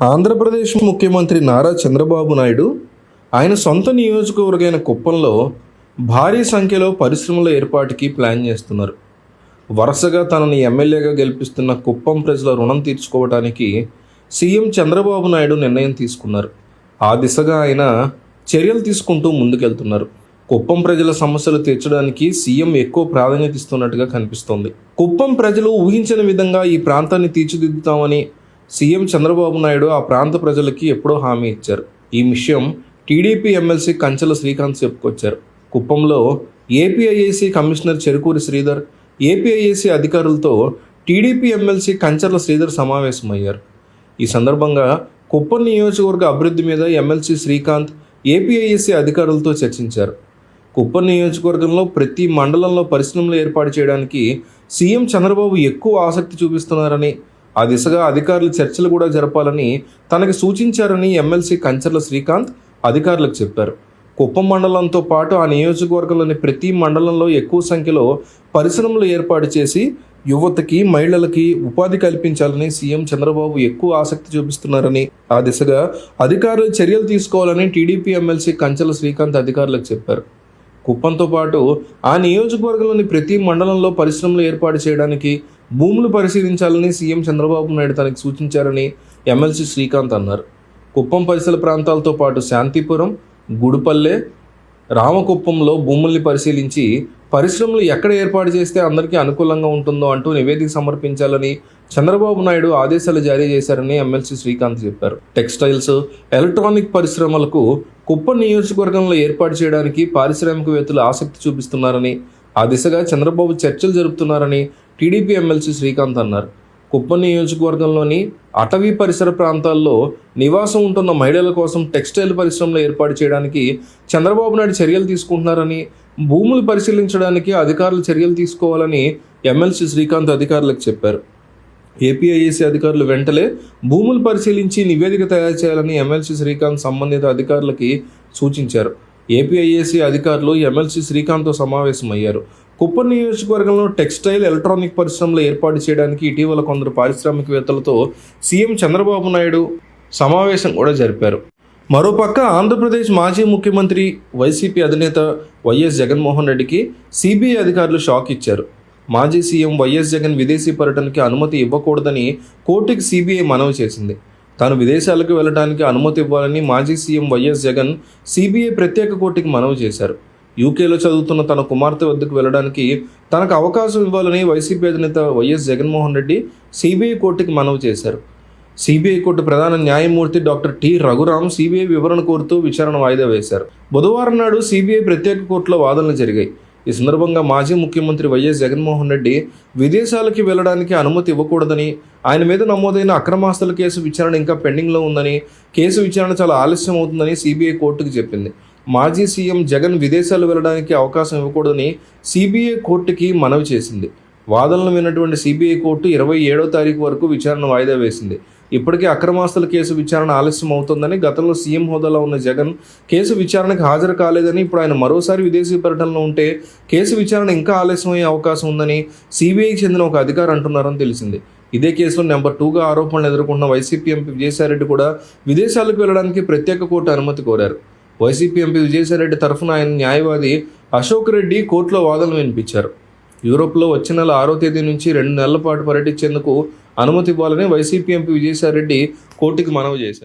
ఆంధ్రప్రదేశ్ ముఖ్యమంత్రి నారా చంద్రబాబు నాయుడు ఆయన సొంత నియోజకవర్గమైన కుప్పంలో భారీ సంఖ్యలో పరిశ్రమల ఏర్పాటుకి ప్లాన్ చేస్తున్నారు. వరుసగా తనని ఎమ్మెల్యేగా గెలిపిస్తున్న కుప్పం ప్రజల రుణం తీర్చుకోవడానికి సీఎం చంద్రబాబు నాయుడు నిర్ణయం తీసుకున్నారు. ఆ దిశగా ఆయన చర్యలు తీసుకుంటూ ముందుకెళ్తున్నారు. కుప్పం ప్రజల సమస్యలు తీర్చడానికి సీఎం ఎక్కువ ప్రాధాన్యత ఇస్తున్నట్టుగా కనిపిస్తోంది. కుప్పం ప్రజలు ఊహించిన విధంగా ఈ ప్రాంతాన్ని తీర్చిదిద్దుతామని సీఎం చంద్రబాబు నాయుడు ఆ ప్రాంత ప్రజలకి ఎప్పుడో హామీ ఇచ్చారు. ఈ విషయం టీడీపీ ఎమ్మెల్సీ కంచెల శ్రీకాంత్ చెప్పుకొచ్చారు. కుప్పంలో APIIC commissioner Cherukuri Sridhar APIIC అధికారులతో టీడీపీ ఎమ్మెల్సీ కంచర్ల శ్రీధర్ సమావేశమయ్యారు. ఈ సందర్భంగా కుప్పం నియోజకవర్గ అభివృద్ధి మీద ఎమ్మెల్సీ శ్రీకాంత్ ఏపీఐఎస్సీ అధికారులతో చర్చించారు. కుప్పం నియోజకవర్గంలో ప్రతి మండలంలో పరిశ్రమలు ఏర్పాటు చేయడానికి సీఎం చంద్రబాబు ఎక్కువ ఆసక్తి చూపిస్తున్నారని ఆ దిశగా అధికారులు చర్చలు కూడా జరపాలని తనకి సూచించారని ఎమ్మెల్సీ కంచర్ల శ్రీకాంత్ అధికారులకు చెప్పారు. కుప్పం మండలంతో పాటు ఆ నియోజకవర్గంలోని ప్రతి మండలంలో ఎక్కువ సంఖ్యలో పరిశ్రమలు ఏర్పాటు చేసి యువతకి మహిళలకి ఉపాధి కల్పించాలని సీఎం చంద్రబాబు ఎక్కువ ఆసక్తి చూపిస్తున్నారని ఆ దిశగా అధికారులు చర్యలు తీసుకోవాలని టీడీపీ ఎమ్మెల్సీ కంచెల శ్రీకాంత్ అధికారులకు చెప్పారు. కుప్పంతో పాటు ఆ నియోజకవర్గంలోని ప్రతి మండలంలో పరిశ్రమలు ఏర్పాటు చేయడానికి భూములు పరిశీలించాలని సీఎం చంద్రబాబు నాయుడు తనకి సూచించారని ఎమ్మెల్సీ శ్రీకాంత్ అన్నారు. కుప్పం పరిసర ప్రాంతాలతో పాటు శాంతిపురం గుడిపల్లె రామకుప్పంలో భూముల్ని పరిశీలించి పరిశ్రమలు ఎక్కడ ఏర్పాటు చేస్తే అందరికీ అనుకూలంగా ఉంటుందో అంటూ నివేదిక సమర్పించాలని చంద్రబాబు నాయుడు ఆదేశాలు జారీ చేశారని ఎమ్మెల్సీ శ్రీకాంత్ చెప్పారు. టెక్స్టైల్స్ ఎలక్ట్రానిక్ పరిశ్రమలకు కుప్ప నియోజకవర్గంలో ఏర్పాటు చేయడానికి పారిశ్రామికవేత్తలు ఆసక్తి చూపిస్తున్నారని ఆ దిశగా చంద్రబాబు చర్చలు జరుపుతున్నారని టీడీపీ ఎమ్మెల్సీ శ్రీకాంత్ అన్నారు. కుప్పం నియోజకవర్గంలోని అటవీ పరిసర ప్రాంతాల్లో నివాసం ఉంటున్న మహిళల కోసం టెక్స్టైల్ పరిశ్రమలు ఏర్పాటు చేయడానికి చంద్రబాబు నాయుడు చర్యలు తీసుకుంటున్నారని భూములు పరిశీలించడానికి అధికారులు చర్యలు తీసుకోవాలని ఎమ్మెల్సీ శ్రీకాంత్ అధికారులకు చెప్పారు. ఏపీఐఏసీ అధికారులు వెంటనే భూములు పరిశీలించి నివేదిక తయారు చేయాలని ఎమ్మెల్సీ శ్రీకాంత్ సంబంధిత అధికారులకి సూచించారు. ఏపీఐఏసీ అధికారులు ఎమ్మెల్సీ శ్రీకాంత్తో సమావేశమయ్యారు. కుప్పం నియోజకవర్గంలో టెక్స్టైల్ ఎలక్ట్రానిక్ పరిశ్రమలు ఏర్పాటు చేయడానికి ఇటీవల కొందరు పారిశ్రామికవేత్తలతో సీఎం చంద్రబాబు నాయుడు సమావేశం కూడా జరిపారు. మరోపక్క ఆంధ్రప్రదేశ్ మాజీ ముఖ్యమంత్రి వైసీపీ అధినేత వైఎస్ జగన్మోహన్ రెడ్డికి సిబిఐ అధికారులు షాక్ ఇచ్చారు. మాజీ సీఎం వైఎస్ జగన్ విదేశీ పర్యటనకి అనుమతి ఇవ్వకూడదని కోర్టుకి సిబిఐ మనవి చేసింది. తాను విదేశాలకు వెళ్ళడానికి అనుమతి ఇవ్వాలని మాజీ సీఎం వైఎస్ జగన్ సిబిఐ ప్రత్యేక కోర్టుకి మనవి చేశారు. యూకేలో చదువుతున్న తన కుమార్తె వద్దకు వెళ్ళడానికి తనకు అవకాశం ఇవ్వాలని వైసీపీ అధినేత వైఎస్ జగన్మోహన్ రెడ్డి సిబిఐ కోర్టుకి మనవి చేశారు. సిబిఐ కోర్టు ప్రధాన న్యాయమూర్తి డాక్టర్ టి రఘురాం సిబిఐ వివరణ కోరుతూ విచారణ వాయిదా వేశారు. బుధవారం నాడు సిబిఐ ప్రత్యేక కోర్టులో వాదనలు జరిగాయి. ఈ సందర్భంగా మాజీ ముఖ్యమంత్రి వైఎస్ జగన్మోహన్ రెడ్డి విదేశాలకి వెళ్ళడానికి అనుమతి ఇవ్వకూడదని ఆయన మీద నమోదైన అక్రమాస్తుల కేసు విచారణ ఇంకా పెండింగ్లో ఉందని కేసు విచారణ చాలా ఆలస్యం అవుతుందని సిబిఐ కోర్టుకు చెప్పింది. మాజీ సీఎం జగన్ విదేశాలు వెళ్ళడానికి అవకాశం ఇవ్వకూడదని సిబిఐ కోర్టుకి మనవి చేసింది. వాదనలు విన్నటువంటి సిబిఐ కోర్టు ఇరవై ఏడో తారీఖు వరకు విచారణ వాయిదా వేసింది. ఇప్పటికే అక్రమాస్తుల కేసు విచారణ ఆలస్యం అవుతుందని గతంలో సీఎం హోదాలో ఉన్న జగన్ కేసు విచారణకు హాజరు కాలేదని ఇప్పుడు ఆయన మరోసారి విదేశీ పర్యటనలో ఉంటే కేసు విచారణ ఇంకా ఆలస్యం అయ్యే అవకాశం ఉందని సిబిఐకి చెందిన ఒక అధికారి అంటున్నారని తెలిసింది. ఇదే కేసులో నెంబర్ టూగా ఆరోపణలు ఎదుర్కొన్న వైసీపీ ఎంపీ విజయసాయిరెడ్డి కూడా విదేశాలకు వెళ్ళడానికి ప్రత్యేక కోర్టు అనుమతి కోరారు. వైసీపీ ఎంపీ విజయసాయిరెడ్డి తరఫున ఆయన న్యాయవాది అశోక్ రెడ్డి కోర్టులో వాదనలు వినిపించారు. యూరోప్లో వచ్చే నెల ఆరో తేదీ నుంచి రెండు నెలల పాటు పర్యటించేందుకు అనుమతి ఇవ్వాలని వైసీపీ ఎంపీ విజయసాయిరెడ్డి కోర్టుకి మనవి చేశారు.